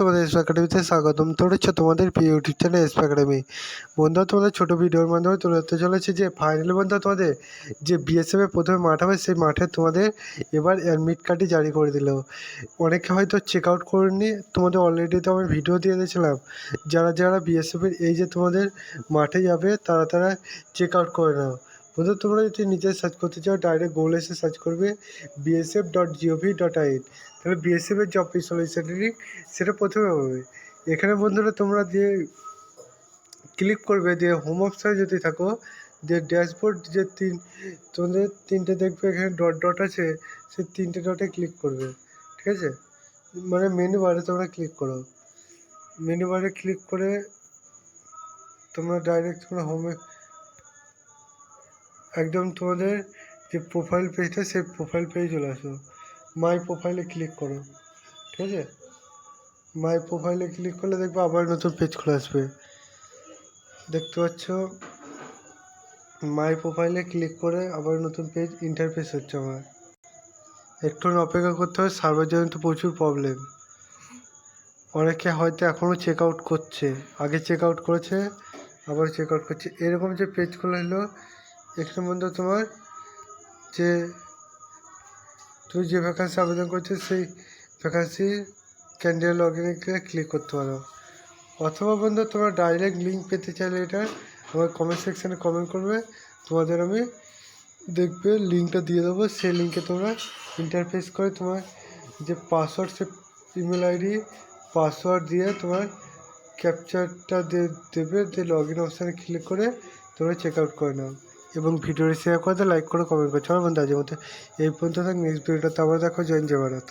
তোমাদের এসপি একাডেমিতে স্বাগতম। তোরেছে তোমাদের প্রিয় ইউটিউব চ্যানেল এসপি একাডেমি বন্ধুরা, তোমাদের ছোটো ভিডিওর মাধ্যমে তুলে ধরতে চলেছে যে ফাইনালি বন্ধু তোমাদের যে বিএসএফে প্রথমে মাঠ হবে, সেই মাঠে তোমাদের এবার অ্যাডমিট কার্ডই জারি করে দিল। অনেকে হয়তো চেক আউট করেনি তোমাদের অলরেডি তো আমি ভিডিও দিয়ে দিয়েছিলাম। যারা যারা বিএসএফের এই যে তোমাদের মাঠে যাবে, তারা তারা চেক আউট করে নাও। বন্ধু, তোমরা যদি নিজে সার্চ করতে চাও ডাইরেক্ট গুগলে এসে সার্চ করবে BSF dot GOV dot in তাহলে বিএসএফের যে অফিসিয়াল ওয়েবসাইটটি সেটা প্রথমে হবে। এখানে বন্ধুরা, তোমরা দিয়ে ক্লিক করবে দিয়ে হোম অপশানে যদি থাকো দিয়ে ড্যাশবোর্ড যে তিন, তোমাদের তিনটে দেখবে, এখানে ডট ডট আছে, সেই তিনটে ডটে ক্লিক করবে। ঠিক আছে? মানে মেনু বারে তোমরা ক্লিক করো। মেনু বারে ক্লিক করে তোমরা ডাইরেক্ট তোমরা হোমে একদম তোমাদের যে প্রোফাইল পেজটা সেই প্রোফাইল পেজে চলে আসো। মাই প্রোফাইলে ক্লিক করো। ঠিক আছে? মাই প্রোফাইলে ক্লিক করলে দেখবে আবার নতুন পেজ খুলে আসবে। দেখতে পাচ্ছ? মাই প্রোফাইলে ক্লিক করে আবার নতুন পেজ ইন্টারফেস হচ্ছে আমার। একটু অপেক্ষা করতে হবে সার্ভার তো প্রচুর প্রবলেম অনেকে হয়তো এখনও চেক আউট করছে। আগে চেক আউট করেছে, আবার চেক আউট করছে। এরকম যে পেজ খুলে এলো এখানে বন্ধু তোমার, যে তুমি যে ভ্যাকান্সি আবেদন করছ, সেই ভ্যাকান্সি ক্যান্ডিডেট লগ ক্লিক করতে পারো। অথবা বন্ধু, তোমরা ডাইরেক্ট লিঙ্ক পেতে চাইলে এটা আমার কমেন্ট সেকশানে কমেন্ট করবে। তোমাদের আমি দেখবে লিঙ্কটা দিয়ে দেবো। সেই লিঙ্কে তোমরা ইন্টারফেস করে তোমার যে পাসওয়ার্ড সে ইমেল আইডি পাসওয়ার্ড দিয়ে তোমার ক্যাপচারটা দেবে। দিয়ে লগ ইন অপশানে ক্লিক করে তোমরা চেক আউট করে নাও। এবং ভিডিওটি শেয়ার করে লাইক করে কমেন্ট করছে আমার বন্ধু আজের মধ্যে এই পর্যন্ত থাক। নেক্সট ভিডিওটা আবার দেখো জয়েন জয় ভারত।